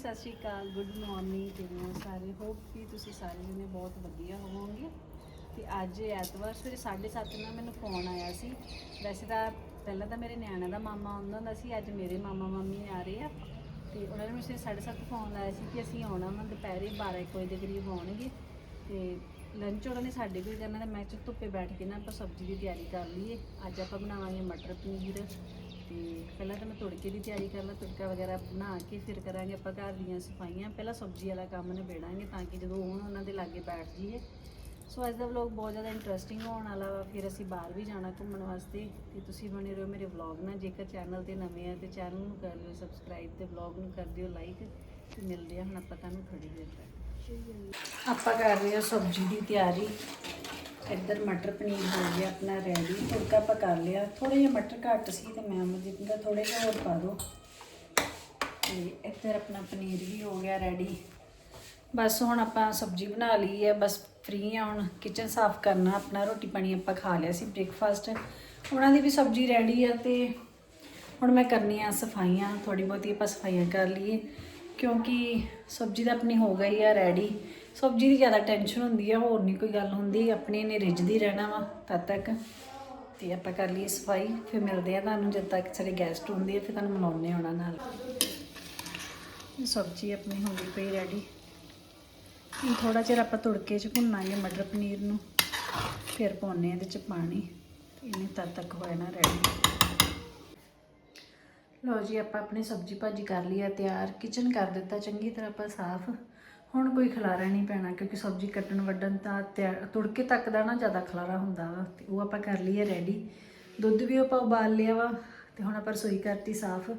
ਸਤਿ ਸ਼੍ਰੀ ਅਕਾਲ good morning ਕਿਵੇਂ ਹੋ ਸਾਰੇ। ਹੋਪ ਕਿ ਤੁਸੀਂ ਸਾਰੇ ਜਣੇ ਬਹੁਤ ਵਧੀਆ ਹੋਵੋਗੇ। ਤੇ ਅੱਜ ਐਤਵਾਰ ਸਵੇਰੇ 7:30 ਨਾਲ ਮੈਨੂੰ ਫੋਨ ਆਇਆ ਸੀ। ਵੈਸੇ ਤਾਂ ਪਹਿਲਾਂ ਤਾਂ ਮੇਰੇ ਨਿਆਣਿਆਂ ਦਾ ਮਾਮਾ ਆਉਂਦਾ ਹੁੰਦਾ ਸੀ, ਅੱਜ ਮੇਰੇ ਮਾਮਾ ਮਾਮੀ ਆ ਰਹੇ ਆ। ਤੇ ਉਹਨਾਂ ਨੇ ਮੈਨੂੰ ਸਵੇਰੇ 7:30 ਫੋਨ ਲਾਇਆ ਸੀ ਕਿ ਅਸੀਂ ਆਉਣਾ ਵਾ, ਦੁਪਹਿਰੇ 12 ਇੱਕ ਵਜੇ ਦੇ ਕਰੀਬ ਆਉਣਗੇ। ਤੇ ਲੰਚ ਉਹਨਾਂ ਨੇ ਸਾਡੇ ਕੋਲ ਕਰਨਾ ਤਾਂ ਮੈਂ ਚ ਧੁੱਪੇ ਬੈਠ ਕੇ ਨਾ ਆਪਾਂ ਸਬਜ਼ੀ ਦੀ ਤਿਆਰੀ ਕਰ ਲਈਏ। ਅੱਜ ਆਪਾਂ ਬਣਾਵਾਂਗੇ ਮਟਰ ਪਨੀਰ। ਤੇ ਪਹਿਲਾਂ ਤਾਂ ਮੈਂ ਤੁੜਕੇ ਦੀ ਤਿਆਰੀ ਕਰ ਲਾਂ, ਤੜਕਾ ਵਗੈਰਾ ਬਣਾ ਕੇ ਫਿਰ ਕਰਾਂਗੇ ਆਪਾਂ ਘਰ ਦੀਆਂ ਸਫਾਈਆਂ। ਪਹਿਲਾਂ ਸਬਜ਼ੀ ਵਾਲਾ ਕੰਮ ਨਿਬੇੜਾਂਗੇ ਤਾਂ ਕਿ ਜਦੋਂ ਹੁਣ ਉਹਨਾਂ ਦੇ ਲਾਗੇ ਬੈਠ ਜਾਈਏ। ਸੋ ਅੱਜ ਦਾ ਵਲੌਗ ਬਹੁਤ ਜ਼ਿਆਦਾ ਇੰਟਰਸਟਿੰਗ ਹੋਣ ਵਾਲਾ ਵਾ। ਫਿਰ ਅਸੀਂ ਬਾਹਰ ਵੀ ਜਾਣਾ ਘੁੰਮਣ ਵਾਸਤੇ। ਤੇ ਤੁਸੀਂ ਬਣੇ ਰਹੋ ਮੇਰੇ ਵਲੌਗ ਨਾਲ। ਜੇਕਰ ਚੈਨਲ ਤੇ ਨਵੇਂ ਆ, ਤੇ ਚੈਨਲ ਨੂੰ ਕਰ ਲਿਓ ਸਬਸਕ੍ਰਾਈਬ ਤੇ ਵਲੌਗ ਨੂੰ ਕਰ ਦਿਓ ਲਾਈਕ ਤੇ ਮਿਲਦੇ ਆ, ਹੁਣ ਆਪਾਂ ਤੁਹਾਨੂੰ ਥੋੜੀ ਦੇਰ ਤੱਕ। ਆਪਾਂ ਕਰ ਰਹੇ ਹਾਂ ਸਬਜ਼ੀ ਦੀ ਤਿਆਰੀ। ਇੱਧਰ ਮਟਰ ਪਨੀਰ ਹੋ ਗਿਆ, ਆਪਣਾ ਰੈਡੀ ਤੁੜਕਾ ਆਪਾਂ ਕਰ ਲਿਆ। ਥੋੜੇ ਜਿਹਾ ਮਟਰ ਘੱਟ ਸੀ ਤੇ ਮੈਂ ਅਮਰਜੀਤ ਦਾ ਥੋੜੇ ਜਿਹਾ ਹੋਰ ਪਾ ਦੋ। ਤੇ ਇੱਧਰ ਆਪਣਾ ਪਨੀਰ ਵੀ ਹੋ ਗਿਆ ਰੈਡੀ ਬਸ ਹੁਣ ਆਪਾਂ ਸਬਜ਼ੀ ਬਣਾ ਲਈ ਹੈ, ਬਸ ਫ੍ਰੀ ਆ ਹੁਣ। ਕਿਚਨ ਸਾਫ਼ ਕਰਨਾ, ਆਪਣਾ ਰੋਟੀ ਪਾਣੀ ਆਪਾਂ ਖਾ ਲਿਆ ਸੀ ਬ੍ਰੇਕਫਾਸਟ ਉਹਨਾਂ ਦੀ ਵੀ ਸਬਜ਼ੀ ਰੈਡੀ ਆ ਤੇ ਹੁਣ ਮੈਂ ਕਰਨੀ ਆ ਸਫਾਈਆਂ। ਥੋੜੀ ਬਹੁਤੀ ਆਪਾਂ ਸਫਾਈਆਂ ਕਰ ਲਈਏ, ਕਿਉਂਕਿ ਸਬਜ਼ੀ ਤਾਂ ਆਪਣੀ ਹੋ ਗਈ ਆ ਰੈਡੀ ਸਬਜ਼ੀ ਦੀ ਜ਼ਿਆਦਾ ਟੈਨਸ਼ਨ ਹੁੰਦੀ ਆ, ਹੋਰ ਨਹੀਂ ਕੋਈ ਗੱਲ ਹੁੰਦੀ, ਆਪਣੇ ਨੇ ਰਿੱਝਦੀ ਰਹਿਣਾ ਵਾ ਤਦ ਤੱਕ। ਤੇ ਆਪਾਂ ਕਰ ਲਈਏ ਸਫ਼ਾਈ, ਫਿਰ ਮਿਲਦੇ ਆ ਤੁਹਾਨੂੰ ਜਦ ਤੱਕ ਸਾਡੇ ਗੈਸਟ ਹੁੰਦੇ ਆ, ਫਿਰ ਤੁਹਾਨੂੰ ਮਿਲਾਉਂਦੇ ਆ ਉਹਨਾਂ ਨਾਲ। ਸਬਜ਼ੀ ਆਪਣੀ ਹੁੰਦੀ ਪਈ ਰੈਡੀ ਹੁਣ ਥੋੜਾ ਚਿਰ ਆਪਾਂ ਤੁੜਕੇ ਚ ਭੁੰਨਾਂਗੇ ਮਟਰ ਪਨੀਰ ਨੂੰ, ਫਿਰ ਪਾਉਣੇ ਇਹਦੇ ਚ ਪਾਣੀ, ਇਹਨੇ ਤਦ ਤੱਕ ਹੋ ਜਾਣਾ ਰੈਡੀ ਲਓ ਜੀ, ਆਪਾਂ ਆਪਣੀ ਸਬਜ਼ੀ ਭਾਜੀ ਕਰ ਲਈ ਆ ਤਿਆਰ। ਕਿਚਨ ਕਰ ਦਿੱਤਾ, ਚੰਗੀ ਤਰ੍ਹਾਂ ਆਪਾਂ ਸਾਫ਼। ਹੁਣ ਕੋਈ ਖਲਾਰਾ ਨਹੀਂ ਪੈਣਾ ਕਿਉਂਕਿ ਸਬਜ਼ੀ ਕੱਟਣ ਵੱਢਣ ਤਾਂ ਤਿਆਰ ਤੁੜਕੇ ਤੱਕ ਦਾ ਨਾ ਜ਼ਿਆਦਾ ਖਲਾਰਾ ਹੁੰਦਾ ਵਾ ਤੇ ਉਹ ਆਪਾਂ ਕਰ ਲਈਏ ਰੈਡੀ ਦੁੱਧ ਵੀ ਆਪਾਂ ਉਬਾਲ ਲਿਆ ਵਾ ਤੇ ਹੁਣ ਆਪਾਂ ਰਸੋਈ ਕਰਤੀ ਸਾਫ਼।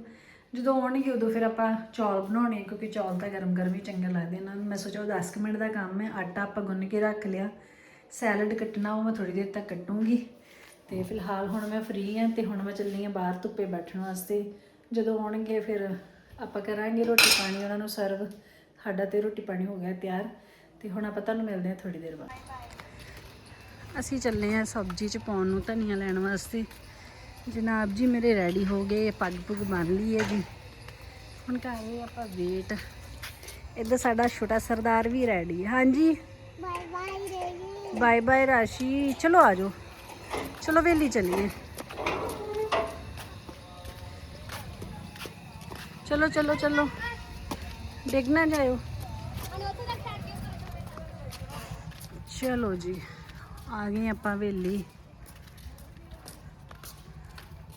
ਜਦੋਂ ਆਉਣਗੇ ਉਦੋਂ ਫਿਰ ਆਪਾਂ ਚੌਲ ਬਣਾਉਣੇ ਆ, ਕਿਉਂਕਿ ਚੌਲ ਤਾਂ ਗਰਮ ਗਰਮ ਹੀ ਚੰਗੇ ਲੱਗਦੇ ਇਹਨਾਂ ਨੂੰ ਮੈਂ ਸੋਚਿਆ ਉਹ 10 ਕੁ ਮਿੰਟ ਦਾ ਕੰਮ ਹੈ ਆਟਾ ਆਪਾਂ ਗੁੰਨ ਕੇ ਰੱਖ ਲਿਆ। ਸੈਲਡ ਕੱਟਣਾ ਉਹ ਮੈਂ ਥੋੜੀ ਦੇਰ ਤੱਕ ਕੱਟੂੰਗੀ। ਤੇ ਫਿਲਹਾਲ ਹੁਣ ਮੈਂ ਫ੍ਰੀ ਹਾਂ ਤੇ ਹੁਣ ਮੈਂ ਚੱਲੀ ਹਾਂ ਬਾਹਰ ਧੁੱਪੇ ਬੈਠਣ ਵਾਸਤੇ। ਜਦੋਂ ਆਉਣਗੇ ਫਿਰ ਆਪਾਂ ਕਰਾਂਗੇ ਰੋਟੀ ਪਾਣੀ ਉਹਨਾਂ ਨੂੰ ਸਰਵ ਸਾਡਾ ਤੇ ਰੋਟੀ ਪਾਣੀ ਹੋ ਗਿਆ ਤਿਆਰ, ਤੇ ਹੁਣ ਆਪਾਂ ਤੁਹਾਨੂੰ ਮਿਲਦੇ ਹਾਂ ਥੋੜੀ ਦੇਰ ਬਾਅਦ। ਅਸੀਂ ਚੱਲੇ ਹਾਂ ਸਬਜ਼ੀ ਚ ਪਾਉਣ ਨੂੰ ਧਨੀਆ ਲੈਣ ਵਾਸਤੇ। ਜਨਾਬ ਜੀ ਮੇਰੇ ਰੈਡੀ ਹੋ ਗਏ, ਪੱਗ ਪੁੱਗ ਬੰਨ ਲਈ ਹੈ ਜੀ। ਹੁਣ ਕਰ ਰਹੇ ਆਪਾਂ ਵੇਟ ਇੱਧਰ ਸਾਡਾ ਛੋਟਾ ਸਰਦਾਰ ਵੀ ਰੈਡੀ ਹਾਂਜੀ? ਬਾਏ ਬਾਏ ਰੇਗੀ ਬਾਏ ਬਾਏ ਰਾਸ਼ੀ। ਚਲੋ ਆ ਜਾਓ। ਚਲੋ ਵੇਲੀ ਚੱਲੀਏ। ਚਲੋ ਚਲੋ ਚਲੋ। ਡਿੱਗ ਨਾ ਜਾਇਓ। ਚਲੋ ਜੀ ਆ ਗਏ ਆਪਾਂ ਵੇਲੀ।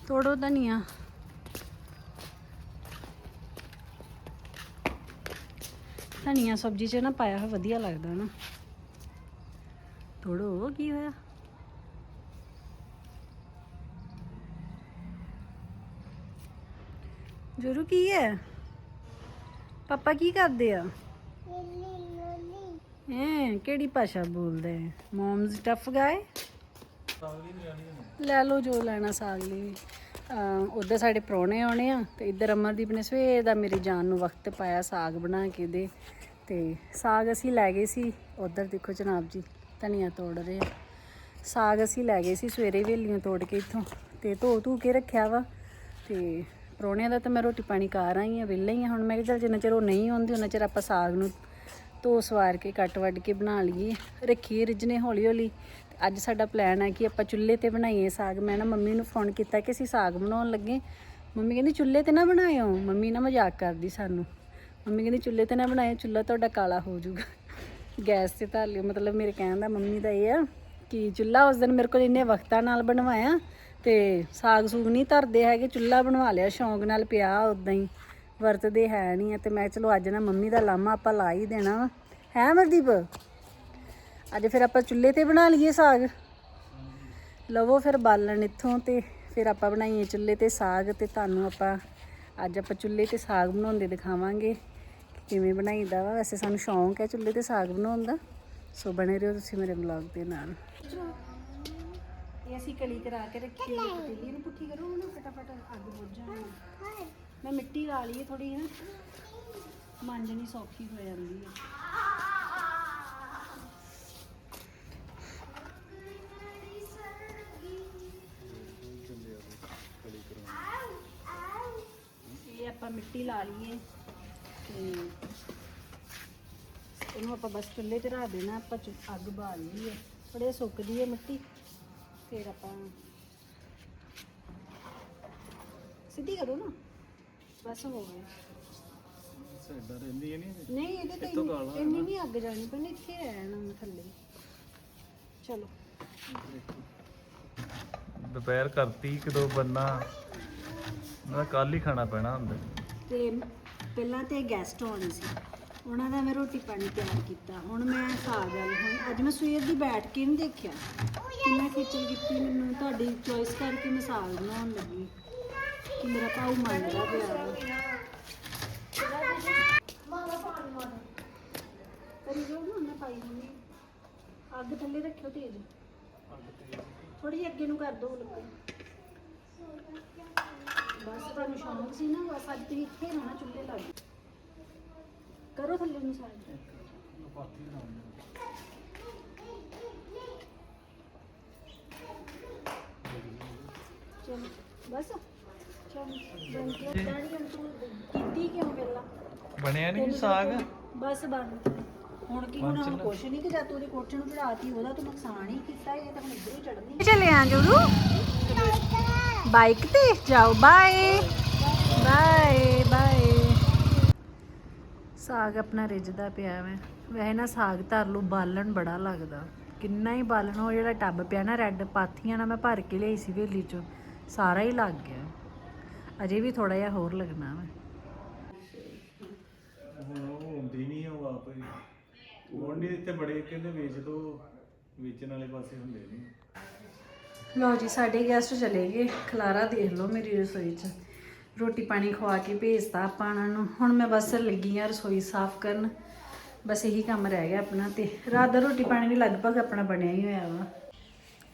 ਤੋੜੋ ਧਨੀਆ। ਧਨੀਆ ਸਬਜ਼ੀ 'ਚ ਨਾ ਪਾਇਆ ਹੋਇਆ ਵਧੀਆ ਲੱਗਦਾ ਨਾ। ਤੋੜੋ ਕੀ ਹੋਇਆ? ਜਰੂ ਕੀ ਹੈ? ਪਾਪਾ ਕੀ ਕਰਦੇ ਆ? ਹੈਂ ਕਿਹੜੀ ਭਾਸ਼ਾ ਬੋਲਦੇ? ਮਮਸ ਟਫ ਗਾਏ? ਲੈ ਲਓ ਜੋ ਲੈਣਾ ਸਾਗ ਲਈ ਉਧਰ ਸਾਡੇ ਪ੍ਰਾਹੁਣੇ ਆਉਣੇ ਆ ਤੇ ਇੱਧਰ ਅਮਰਦੀਪ ਨੇ ਸਵੇਰ ਦਾ ਮੇਰੀ ਜਾਨ ਨੂੰ ਵਕਤ ਪਾਇਆ ਸਾਗ ਬਣਾ ਕੇ ਦੇ। ਤੇ ਸਾਗ ਅਸੀਂ ਲੈ ਗਏ ਸੀ। ਉਧਰ ਦੇਖੋ ਜਨਾਬ ਜੀ ਧਨੀਆ ਤੋੜ ਰਹੇ ਆ। ਸਾਗ ਅਸੀਂ ਲੈ ਗਏ ਸੀ ਸਵੇਰੇ ਵੇਲੀਆਂ ਤੋੜ ਕੇ ਇੱਥੋਂ। ਤੇ ਧੋ ਧੂ ਕੇ ਰੱਖਿਆ ਵਾ। ਤੇ ਪ੍ਰਾਹੁਣਿਆਂ ਦਾ ਤਾਂ ਮੈਂ ਰੋਟੀ ਪਾਣੀ ਕਰ ਆਈ ਆ ਵਿਹਲੇ ਹੀ ਆ ਹੁਣ ਮੈਂ ਕਿਹਾ ਚੱਲ ਜਿੰਨਾ ਚਿਰ ਉਹ ਨਹੀਂ ਆਉਂਦੀ, ਉਹਨਾਂ ਚਿਰ ਆਪਾਂ ਸਾਗ ਨੂੰ ਧੋ ਸਵਾਰ ਕੇ, ਕੱਟ ਵੱਢ ਕੇ ਬਣਾ ਲਈਏ। ਰੱਖੀਏ ਰਿਜਨੇ ਹੌਲੀ ਹੌਲੀ ਤੇ ਅੱਜ ਸਾਡਾ ਪਲਾਨ ਹੈ ਕਿ ਆਪਾਂ ਚੁੱਲ੍ਹੇ ਤੇ ਬਣਾਈਏ ਸਾਗ। ਮੈਂ ਨਾ ਮੰਮੀ ਨੂੰ ਫੋਨ ਕੀਤਾ ਕਿ ਅਸੀਂ ਸਾਗ ਬਣਾਉਣ ਲੱਗੇ। ਮੰਮੀ ਕਹਿੰਦੀ, ਚੁੱਲ੍ਹੇ ਤੇ ਨਾ ਬਣਾਇਓ। ਮੰਮੀ ਨਾ ਮਜ਼ਾਕ ਕਰਦੀ ਸਾਨੂੰ। ਮੰਮੀ ਕਹਿੰਦੀ, ਚੁੱਲ੍ਹੇ ਤੇ ਨਾ ਬਣਾਇਓ, ਚੁੱਲ੍ਹਾ ਤੁਹਾਡਾ ਕਾਲਾ ਹੋ ਜਾਊਗਾ। ਗੈਸ ਤੇ ਧਰ ਲਿਓ। ਮਤਲਬ ਮੇਰੇ ਕਹਿਣ ਦਾ ਮੰਮੀ ਦਾ ਇਹ ਆ ਕਿ ਚੁੱਲ੍ਹਾ ਉਸ ਦਿਨ ਮੇਰੇ ਕੋਲ ਇੰਨੇ ਵਕਤਾਂ ਨਾਲ ਬਣਵਾਇਆ ਤੇ ਸਾਗ ਸੂਗ ਨਹੀਂ ਧਰਦੇ ਹੈਗੇ, ਚੁੱਲ੍ਹਾ ਬਣਵਾ ਲਿਆ, ਸ਼ੌਂਕ ਨਾਲ ਪਿਆ ਉਦਾਂ ਹੀ। ਵਰਤਦੇ ਹੈ ਨਹੀਂ ਆ ਤੇ ਮੈਂ ਚਲੋ ਅੱਜ ਨਾ ਮੰਮੀ ਦਾ ਲਾਮਾ ਆਪਾਂ ਲਾ ਹੀ ਦੇਣਾ ਵਾ। ਹੈ ਮਰਦੀਪ ਅੱਜ ਫਿਰ ਆਪਾਂ ਚੁੱਲ੍ਹੇ ਤੇ ਬਣਾ ਲਈਏ ਸਾਗ। ਲਵੋ ਫਿਰ ਬਾਲਣ ਇੱਥੋਂ ਤੇ ਫਿਰ ਆਪਾਂ ਬਣਾਈਏ ਚੁੱਲ੍ਹੇ ਤੇ ਸਾਗ ਤੇ ਤੁਹਾਨੂੰ ਆਪਾਂ ਅੱਜ ਆਪਾਂ ਚੁੱਲ੍ਹੇ ਤੇ ਸਾਗ ਬਣਾਉਂਦੇ ਦਿਖਾਵਾਂਗੇ ਕਿ ਕਿਵੇਂ ਬਣਾਈਦਾ ਵਾ। ਵੈਸੇ ਸਾਨੂੰ ਸ਼ੌਂਕ ਹੈ ਚੁੱਲ੍ਹੇ ਤੇ ਸਾਗ ਬਣਾਉਣ ਦਾ। ਸੋ ਬਣੇ ਰਹੋ ਤੁਸੀਂ ਮੇਰੇ ਵਲੌਗ ਦੇ ਨਾਲ। ਇਹ ਅਸੀਂ ਕਲੀ ਕਰਾ ਕੇ ਰੱਖੀ ਹੈ ਪਤੀਲੀ ਨੂੰ ਪੁੱਠੀ ਕਰੋ, ਉਹਨੂੰ ਫਟਾਫਟ ਅੱਗ ਬੁੱਝ ਜਾਣੀ। ਮੈਂ ਮਿੱਟੀ ਲਾ ਲਈ ਹੈ ਥੋੜੀ ਨਾ ਮਾਂਜਣੀ ਸੌਖੀ ਹੋ ਜਾਂਦੀ ਹੈ। ਇਹ ਆਪਾਂ ਮਿੱਟੀ ਲਾ ਲਈਏ। ਤੇ ਇਹਨੂੰ ਆਪਾਂ ਬਸ ਚੁੱਲ੍ਹੇ ਤੇ ਰੱਖ ਦੇਣਾ, ਆਪਾਂ ਅੱਗ ਬਾਲ ਲਈ ਹੈ। ਥੋੜ੍ਹਾ ਸੁੱਕਦੀ ਹੈ ਮਿੱਟੀ। ਫਿਰ ਆਪਾਂ ਸਿੱਧੀ ਕਰੋ ਨਾ। ਬਸ ਹੋ ਗਿਆ। ਸਾਡਾ ਰਹਿੰਦੀ ਹੈ ਨਹੀਂ ਨਹੀਂ ਇਹਦੇ ਤੇ ਇੱਥੋਂ ਇੰਨੀ- ਇੰਨੀ ਨਹੀਂ ਅੱਗ ਜਾਣੀ ਪੈਣੀ ਇੱਥੇ ਰਹਿਣਾ ਉਹਨੇ ਥੱਲੇ। ਚਲੋ। ਦੁਪਹਿਰ ਕਰਤੀ ਕਦੋਂ ਬੰਨਾ। ਮੈਂ ਕੱਲ ਹੀ ਖਾਣਾ ਪੈਣਾ ਹੁੰਦਾ। ਤੇ ਪਹਿਲਾਂ ਤੇ ਗੈਸਟ ਆਉਣੇ ਸੀ। ਉਹਨਾਂ ਦਾ ਮੈਂ ਰੋਟੀ ਪਾਣੀ ਤਿਆਰ ਕੀਤਾ। ਹੁਣ ਮੈਂ ਸਾਗ ਵਾਲੀ ਅੱਜ ਮੈਂ ਸਵੇਰ ਦੀ ਬੈਠ ਕੇ ਨਹੀਂ ਦੇਖਿਆ। ਕਿੰਨਾ ਖੇਚਲ ਕੀਤੀ, ਮੈਨੂੰ ਤੁਹਾਡੀ ਚੋਇਸ ਕਰਕੇ ਮੈਂ ਬਣਾਉਣ ਲੱਗੀ। ਕਿ ਮੇਰਾ ਭਾਉ ਮੰਨਦਾ ਪਿਆ ਕਰੀ ਜੋ ਨਾ ਮੈਂ ਪਾਈ ਹੋਣੀ ਅੱਗ ਥੱਲੇ ਰੱਖਿਓ ਤੇਜ਼। ਥੋੜੀ ਜਿਹੀ ਅੱਗੇ ਨੂੰ ਕਰ ਦੋ ਲੱਗੀ ਬਸ ਤੁਹਾਨੂੰ ਸ਼ੌਂਕ ਸੀ ਨਾ, ਬਸ ਅੱਜ ਤੁਸੀਂ ਇੱਥੇ ਰਹਿਣਾ, ਚੁੱਲ੍ਹੇ ਲੱਗ ਕਰੋ ਥੱਲੇ ਨੂੰ ਸਾਈਡ ਚਲੋ ਬਸ। ਚਲੋ ਡੈਡੀ ਤੂੰ ਕੀਤੀ ਕਿਉਂ ਪਹਿਲਾਂ? ਬਣਿਆ ਨਹੀਂ ਸਾਗ? ਬਸ ਬਣ ਹੁਣ ਕੀ ਹੁਣ ਹੁਣ ਕੁਛ ਨਹੀਂ ਕਿ ਜਾਂ ਤੂੰ ਉਹਦੀ ਕੋਠੇ ਨੂੰ ਚੜਾਤੀ ਉਹਦਾ ਤੂੰ ਨੁਕਸਾਨ ਹੀ ਕੀਤਾ ਇਹ ਤਾਂ ਹੁਣ ਇੱਧਰ ਹੀ ਚੜਨੀ ਚੱਲੇ ਆ ਜੁਰੂ ਬਾਈਕ ਤੇ ਜਾਓ। ਬਾਏ। Bye bye. ਸਾਗ ਆਪਣਾ ਰਿੱਝਦਾ ਪਿਆ ਵੈ। ਵੈਸੇ ਨਾ ਸਾਗ ਧਰ ਬਾਲਣ ਬੜਾ ਲੱਗਦਾ। ਕਿੰਨਾ ਹੀ ਬਾਲਣ ਉਹ ਜਿਹੜਾ ਟੱਬ ਪਿਆ ਨਾ ਰੈੱਡ ਪਾਥੀਆਂ ਨਾਲ ਮੈਂ ਭਰ ਕੇ ਲਈ ਸੀ ਵੇਲੀ ਚੋਂ। ਸਾਰਾ ਹੀ ਲੱਗ ਗਿਆ। ਅਜੇ ਵੀ ਥੋੜਾ ਜਿਹਾ ਹੋਰ ਲੱਗਣਾ ਵਾ। ਹੁਣ ਉਹ ਹੁੰਦੀ ਨਹੀਂ ਉਹ ਆਪ ਹੀ ਗੋਂਡੀ ਇੱਥੇ ਬੜੇ ਕਹਿੰਦੇ ਵੇਚ ਦੋ ਵੇਚਣ ਵਾਲੇ ਪਾਸੇ ਹੁੰਦੇ ਨਹੀਂ ਲਓ ਜੀ ਸਾਡੇ ਗੈਸਟ ਚਲੇ ਗਏ। ਖਲਾਰਾ ਦੇਖ ਲਓ ਮੇਰੀ ਰਸੋਈ 'ਚ। ਰੋਟੀ ਪਾਣੀ ਖਵਾ ਕੇ ਭੇਜਤਾ ਆਪਾਂ ਉਹਨਾਂ ਨੂੰ। ਹੁਣ ਮੈਂ ਬਸ ਲੱਗੀ ਆ ਰਸੋਈ ਸਾਫ਼ ਕਰਨ। ਬਸ ਇਹੀ ਕੰਮ ਰਹਿ ਗਿਆ ਆਪਣਾ ਤੇ। ਰਾਤ ਦਾ ਰੋਟੀ ਪਾਣੀ ਵੀ ਲਗਭਗ ਆਪਣਾ ਬਣਿਆ ਹੀ ਹੋਇਆ ਵਾ।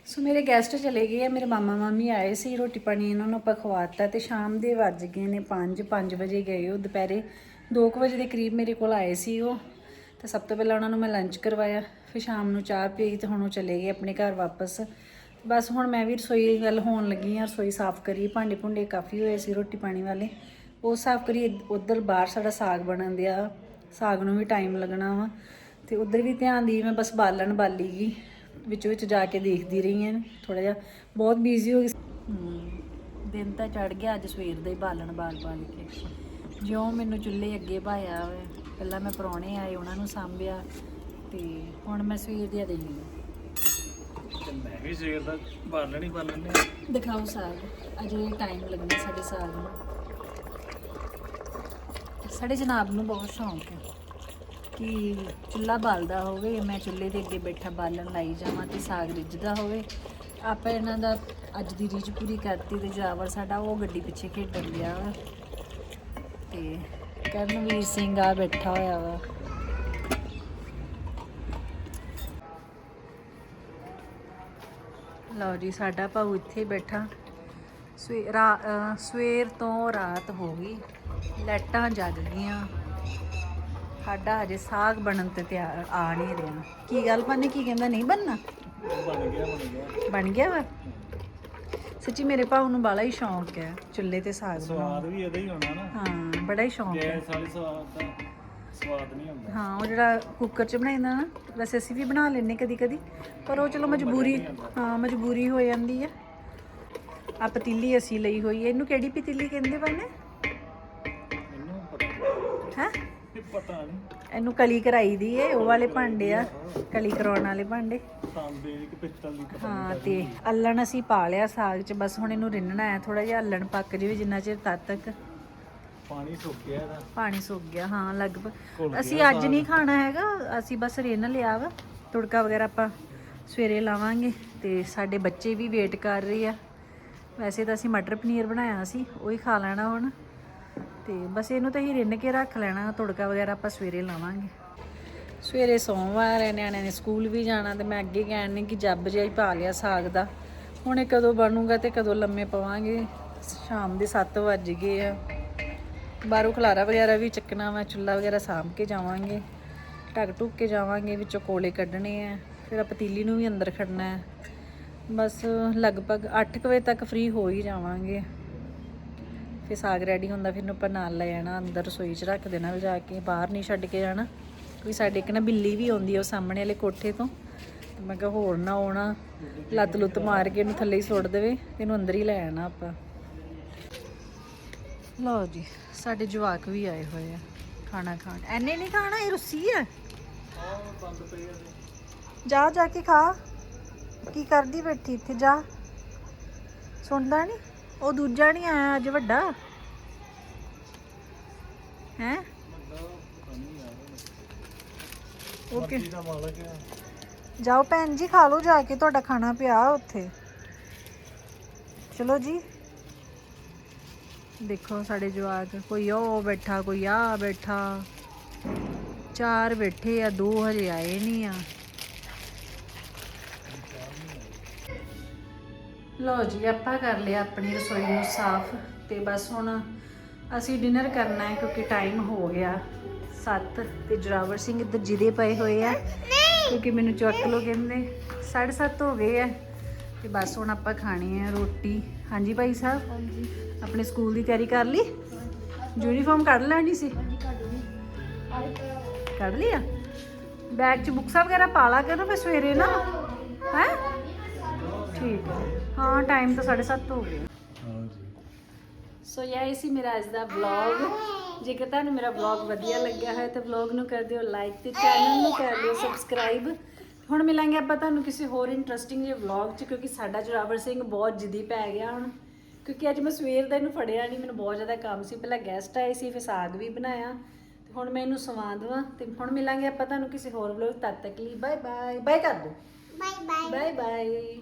ਸੋ ਮੇਰੇ ਗੈਸਟ ਚਲੇ ਗਏ ਆ, ਮੇਰੇ ਮਾਮਾ ਮਾਮੀ ਆਏ ਸੀ, ਰੋਟੀ ਪਾਣੀ ਇਹਨਾਂ ਨੂੰ ਆਪਾਂ ਖਵਾਤਾ ਤੇ ਸ਼ਾਮ ਦੇ ਵੱਜ ਗਏ ਨੇ 5 5 ਵਜੇ ਗਏ ਉਹ ਦੁਪਹਿਰੇ। 2 ਵਜੇ ਦੇ ਕਰੀਬ ਮੇਰੇ ਕੋਲ ਆਏ ਸੀ ਉਹ। ਤੇ ਸਭ ਤੋਂ ਪਹਿਲਾਂ ਉਹਨਾਂ ਨੂੰ ਮੈਂ ਲੰਚ ਕਰਵਾਇਆ, ਫਿਰ ਸ਼ਾਮ ਨੂੰ ਚਾਹ ਪੀ ਤੇ ਹੁਣ ਉਹ ਚਲੇ ਗਏ ਆਪਣੇ ਘਰ ਵਾਪਸ। ਬਸ ਹੁਣ ਮੈਂ ਵੀ ਰਸੋਈ ਵੱਲ ਹੋਣ ਲੱਗੀ ਆ ਰਸੋਈ ਸਾਫ਼ ਕਰੀ, ਭਾਂਡੇ ਭੁੰਡੇ ਕਾਫੀ ਹੋਏ ਸੀ, ਰੋਟੀ ਪਾਣੀ ਵਾਲੇ। ਉਹ ਸਾਫ਼ ਕਰੀ, ਉਧਰ ਬਾਹਰ ਸਾਡਾ ਸਾਗ ਬਣਨ ਦਿਆ, ਸਾਗ ਨੂੰ ਵੀ ਟਾਈਮ ਲੱਗਣਾ ਵਾ। ਤੇ ਉਧਰ ਵੀ ਧਿਆਨ ਦੀ ਮੈਂ ਬਸ ਬਾਲਣ ਬਾਲੀ ਗਈ। ਵਿੱਚ ਵਿੱਚ ਜਾ ਕੇ ਦੇਖਦੀ ਰਹੀ ਹਾਂ ਥੋੜਾ ਜਿਹਾ ਬਹੁਤ ਬਿਜ਼ੀ ਹੋ ਗਈ ਦਿਨ ਤਾਂ ਚੜ ਗਿਆ ਅੱਜ ਸਵੇਰ ਦਾ ਹੀ ਬਾਲਣ ਬਾਲ ਬਾਲ ਕੇ। ਜਿਉਂ ਮੈਨੂੰ ਚੁੱਲ੍ਹੇ ਅੱਗੇ ਭਾਇਆ ਵੇ ਪਹਿਲਾਂ ਮੈਂ ਪਰੌਣੇ ਆਏ ਉਹਨਾਂ ਨੂੰ ਸਾਂਭਿਆ ਤੇ ਹੁਣ ਮੈਂ ਸਵੇਰ ਦੀ ਤੇ ਮੈਂ ਵੀ ਸਵੇਰ ਦਾ ਬਾਲਣ ਹੀ ਬਾਲਣ ਨੇ ਦਿਖਾਓ ਸਾਗ ਅਜੇ ਟਾਈਮ ਲੱਗਣਾ ਸਾਡੇ ਸਾਗ ਨੂੰ। ਸਾਡੇ ਜਨਾਬ ਨੂੰ ਬਹੁਤ ਸ਼ੌਂਕ ਹੈ। ਕਿ ਚੁੱਲ੍ਹਾ ਬਾਲਦਾ ਹੋਵੇ, ਮੈਂ ਚੁੱਲ੍ਹੇ ਦੇ ਅੱਗੇ ਬੈਠਾ ਬਾਲਣ ਲਾਈ ਜਾਵਾਂ ਤੇ ਸਾਗ ਰਿੱਝਦਾ ਹੋਵੇ। ਆਪਾਂ ਇਹਨਾਂ ਦਾ ਅੱਜ ਦੀ ਰੀਝ ਪੂਰੀ ਕਰਤੀ ਤੇ ਜਾਵਰ ਸਾਡਾ ਉਹ ਗੱਡੀ ਪਿੱਛੇ ਖੇਡਣ ਗਿਆ ਵਾ। ਤੇ ਕਰਨਵੀਰ ਸਿੰਘ ਆ ਬੈਠਾ ਹੋਇਆ ਵਾ। ਲਓ ਜੀ, ਸਾਡਾ ਭਾਊ ਇੱਥੇ ਬੈਠਾ। ਸਵੇ- ਰਾ- ਸਵੇਰ ਤੋਂ ਰਾਤ ਹੋ ਗਈ। ਲਾਈਟਾਂ ਜਗ ਗਈਆਂ। ਸਾਡਾ ਅਜੇ ਸਾਗ ਬਣਨ ਤੇ ਤਿਆਰ ਆ ਨਹੀਂ ਰਿਹਾ। ਕੀ ਗੱਲ ਪਾਨੇ ਕੀ ਕਹਿੰਦਾ ਨਹੀਂ ਬਣਨਾ? ਬਣ ਗਿਆ ਬਣ ਗਿਆ। ਬਣ ਗਿਆ ਵਾ? ਸੱਚੀ ਮੇਰੇ ਭਾਊ ਨੂੰ ਬੜਾ ਹੀ ਸ਼ੌਂਕ ਹੈ ਚੁੱਲ੍ਹੇ ਤੇ ਸਾਗ ਬਣਾਉਣ। ਸਵਾਦ ਵੀ ਇਹਦਾ ਹੀ ਹੋਣਾ ਨਾ। ਹਾਂ ਬੜਾ ਹੀ ਸ਼ੌਂਕ ਹੈ। ਗੈਸ ਵਾਲੀ ਸਵਾਦ ਦਾ ਸਵਾਦ ਨਹੀਂ ਹੁੰਦਾ ਹਾਂ ਉਹ ਜਿਹੜਾ ਕੁੱਕਰ 'ਚ ਬਣਾਈਦਾ ਨਾ ਵੈਸੇ ਅਸੀਂ ਵੀ ਬਣਾ ਲੈਨੇ ਕਦੀ ਕਦੀ ਪਰ ਉਹ ਚਲੋ ਮਜਬੂਰੀ ਹਾਂ ਮਜਬੂਰੀ ਹੋ ਜਾਂਦੀ ਹੈ ਆ ਪਤੀਲੀ ਅਸੀਂ ਲਈ ਹੋਈ ਹੈ। ਇਹਨੂੰ ਕਿਹੜੀ ਪਤੀਲੀ ਕਹਿੰਦੇ ਪਾਨੇ ਇਹਨੂੰ ਪਤਾ ਹੈ? ਇਹ ਪਤਾ ਨਹੀਂ ਇਹਨੂੰ ਕਲੀ ਕਰਾਈ ਦੀ ਏ ਉਹ ਵਾਲੇ ਭਾਂਡੇ ਆ ਕਲੀ ਕਰਾਉਣ ਵਾਲੇ ਭਾਂਡੇ। ਤਾਂਬੇ ਦੀ ਕਿ ਪਿੱਤਲ ਦੀ ਪਤਾ ਹਾਂ ਤੇ ਅੱਲਣ ਅਸੀਂ ਪਾ ਲਿਆ ਸਾਗ 'ਚ ਬਸ ਹੁਣ ਇਹਨੂੰ ਰਿੰਨਣਾ ਹੈ ਥੋੜਾ ਜਿਹਾ ਅੱਲਣ ਪੱਕ ਜਾਵੇ ਜਿੰਨਾ ਚਿਰ ਤਦ ਤੱਕ। ਪਾਣੀ ਸੁੱਕ ਗਿਆ ਇਹਦਾ। ਪਾਣੀ ਸੁੱਕ ਗਿਆ ਹਾਂ ਘੁਲ ਲਗਭਗ ਗਿਆ ਅਸੀਂ ਅੱਜ ਨਹੀਂ ਖਾਣਾ ਹੈਗਾ ਅਸੀਂ ਬਸ ਰਿੰਨ ਲਿਆ ਵਾ। ਤੁੜਕਾ ਵਗੈਰਾ ਆਪਾਂ ਸਵੇਰੇ ਲਾਵਾਂਗੇ ਤੇ ਸਾਡੇ ਬੱਚੇ ਵੀ ਵੇਟ ਕਰ ਰਹੇ ਆ। ਵੈਸੇ ਤਾਂ ਅਸੀਂ ਮਟਰ ਪਨੀਰ ਬਣਾਇਆ ਸੀ ਉਹ ਹੀ ਖਾ ਲੈਣਾ ਹੁਣ। ਤੇ ਬਸ ਇਹਨੂੰ ਤਾਂ ਹੀ ਰਿੰਨ ਕੇ ਰੱਖ ਲੈਣਾ, ਤੁੜਕਾ ਵਗੈਰਾ ਆਪਾਂ ਸਵੇਰੇ ਲਾਵਾਂਗੇ। ਸਵੇਰੇ ਸੋਮਵਾਰ ਹੈ, ਨਿਆਣਿਆਂ ਨੇ ਸਕੂਲ ਵੀ ਜਾਣਾ ਤੇ ਮੈਂ ਅੱਗੇ ਕਹਿਣ ਨੇ ਕਿ ਜੱਬ ਜਿਹਾ ਹੀ ਪਾ ਲਿਆ ਸਾਗ ਦਾ। ਹੁਣ ਇਹ ਕਦੋਂ ਬਣੂਗਾ ਤੇ ਕਦੋਂ ਲੰਮੇ ਪਵਾਂਗੇ? ਸ਼ਾਮ ਦੇ 7 ਵੱਜ ਗਏ ਆ। ਬਾਹਰੋਂ ਖਲਾਰਾ ਵਗੈਰਾ ਵੀ ਚੱਕਣਾ ਵਾ ਚੁੱਲਾ ਵਗੈਰਾ ਸਾਂਭ ਕੇ ਜਾਵਾਂਗੇ। ਢੱਕ ਢੁੱਕ ਕੇ ਜਾਵਾਂਗੇ, ਵਿੱਚੋਂ ਕੋਲੇ ਕੱਢਣੇ ਆ। ਫਿਰ ਆ ਪਤੀਲੀ ਨੂੰ ਵੀ ਅੰਦਰ ਖੜਨਾ ਹੈ। ਬਸ ਲਗਭਗ 8 ਵਜੇ ਤੱਕ ਫ੍ਰੀ ਹੋ ਹੀ ਜਾਵਾਂਗੇ। ਫਿਰ ਸਾਗ ਰੈਡੀ ਹੁੰਦਾ, ਫਿਰ ਨੂੰ ਆਪਾਂ ਨਾਲ ਲੈ ਜਾਣਾ, ਅੰਦਰ ਰਸੋਈ 'ਚ ਰੱਖ ਦੇਣਾ ਲਿਜਾ ਕੇ ਬਾਹਰ ਨਹੀਂ ਛੱਡ ਕੇ ਜਾਣਾ। ਕਿਉਂਕਿ ਸਾਡੇ ਇੱਕ ਨਾ ਬਿੱਲੀ ਵੀ ਆਉਂਦੀ ਆ ਉਹ ਸਾਹਮਣੇ ਵਾਲੇ ਕੋਠੇ ਤੋਂ। ਮੈਂ ਕਿਹਾ ਹੋਰ ਨਾ ਆਉਣਾ, ਲੱਤ ਲੁੱਤ ਮਾਰ ਕੇ ਇਹਨੂੰ ਥੱਲੇ ਹੀ ਸੁੱਟ ਦੇਵੇ ਇਹਨੂੰ ਅੰਦਰ ਹੀ ਲੈ ਆਣਾ ਆਪਾਂ। ਲਓ ਜੀ, ਸਾਡੇ ਜਵਾਕ ਵੀ ਆਏ ਹੋਏ ਆ ਖਾਣਾ ਖਾਣ। ਐਨੇ ਨਹੀਂ ਖਾਣਾ, ਇਹ ਰੁੱਸੀ ਆ? ਜਾ ਜਾ ਕੇ ਖਾ। ਕੀ ਕਰਦੀ ਬੈਠੀ ਇੱਥੇ? ਜਾ। ਸੁਣਦਾ ਨਹੀਂ? ਉਹ ਦੂਜਾ ਨਹੀਂ ਆਇਆ ਅੱਜ ਵੱਡਾ? ਹੈ? ਓਕੇ। ਜਾਓ ਭੈਣ ਜੀ ਖਾ ਲਓ ਜਾ ਕੇ ਤੁਹਾਡਾ ਖਾਣਾ ਪਿਆ ਉੱਥੇ। ਚਲੋ ਜੀ। ਦੇਖੋ ਸਾਡੇ ਜਵਾਕ ਕੋਈ ਉਹ ਬੈਠਾ ਕੋਈ ਆ ਬੈਠਾ। ਚਾਰ ਬੈਠੇ ਆ ਦੋ ਹਜੇ ਆਏ ਨਹੀਂ ਆ। ਲਓ ਜੀ ਆਪਾਂ ਕਰ ਲਿਆ ਆਪਣੀ ਰਸੋਈ ਨੂੰ ਸਾਫ਼ ਤੇ ਬਸ ਹੁਣ ਅਸੀਂ ਡਿਨਰ ਕਰਨਾ ਹੈ ਕਿਉਂਕਿ ਟਾਈਮ ਹੋ ਗਿਆ। 7 ਤੇ ਜਰਾਵਰ ਸਿੰਘ ਇੱਧਰ ਜਿਹਦੇ ਪਏ ਹੋਏ ਆ ਕਿਉਂਕਿ ਮੈਨੂੰ ਚੱਕ ਲੋ ਕਹਿੰਦੇ 7:30 ਹੋ ਗਏ ਆ ਤੇ ਬਸ ਹੁਣ ਆਪਾਂ ਖਾਣੀ ਹੈ ਰੋਟੀ। ਹਾਂਜੀ ਭਾਈ ਸਾਹਿਬ? ਹਾਂਜੀ। ਆਪਣੇ ਸਕੂਲ ਦੀ ਤਿਆਰੀ ਕਰ ਲਈ? ਯੂਨੀਫਾਰਮ ਕੱਢ ਲੈਣੀ ਸੀ? ਕੱਢ ਲਿਆ? ਬੈਗ 'ਚ ਬੁੱਕਸਾਂ ਵਗੈਰਾ ਪਾ ਲਾ ਕਰੋ ਫਿਰ ਸਵੇਰੇ ਨਾ। ਹੈ? ਠੀਕ ਹੈ। ਹਾਂ ਟਾਈਮ ਤਾਂ 7:30 ਹੋ ਗਿਆ ਹਾਂ ਜੀ ਸੋ ਇਹ ਸੀ ਮੇਰਾ ਅੱਜ ਦਾ ਵਲੌਗ ਜੇਕਰ ਤੁਹਾਨੂੰ ਮੇਰਾ ਵਲੌਗ ਵਧੀਆ ਲੱਗਿਆ ਹੋਇਆ ਤਾਂ ਵਲੌਗ ਨੂੰ ਕਰ ਦਿਓ ਲਾਈਕ ਤੇ ਚੈਨਲ ਨੂੰ ਕਰ ਦਿਓ ਸਬਸਕ੍ਰਾਈਬ ਹੁਣ ਮਿਲਾਂਗੇ ਆਪਾਂ ਤੁਹਾਨੂੰ ਕਿਸੇ ਹੋਰ ਇੰਟਰਸਟਿੰਗ ਜਿਹੇ ਵਲੌਗ 'ਚ ਕਿਉਂਕਿ ਸਾਡਾ ਜੋਰਾਵਰ ਸਿੰਘ ਬਹੁਤ ਜਿੱਦੀ ਪੈ ਗਿਆ ਹੁਣ। ਕਿਉਂਕਿ ਅੱਜ ਮੈਂ ਸਵੇਰ ਦਾ ਇਹਨੂੰ ਫੜਿਆ ਨਹੀਂ ਮੈਨੂੰ ਬਹੁਤ ਜ਼ਿਆਦਾ ਕੰਮ ਸੀ। ਪਹਿਲਾਂ ਗੈਸਟ ਆਏ ਸੀ ਫਿਰ ਸਾਗ ਵੀ ਬਣਾਇਆ। ਤੇ ਹੁਣ ਮੈਂ ਇਹਨੂੰ ਸਵਾ ਦੇਵਾਂ। ਤੇ ਹੁਣ ਮਿਲਾਂਗੇ ਆਪਾਂ ਤੁਹਾਨੂੰ ਕਿਸੇ ਹੋਰ ਵਲੌਗ ਤਦ ਤੱਕ ਲਈ ਬਾਏ ਬਾਏ ਬਾਏ ਕਰ ਦਿਓ। Bye bye bye bye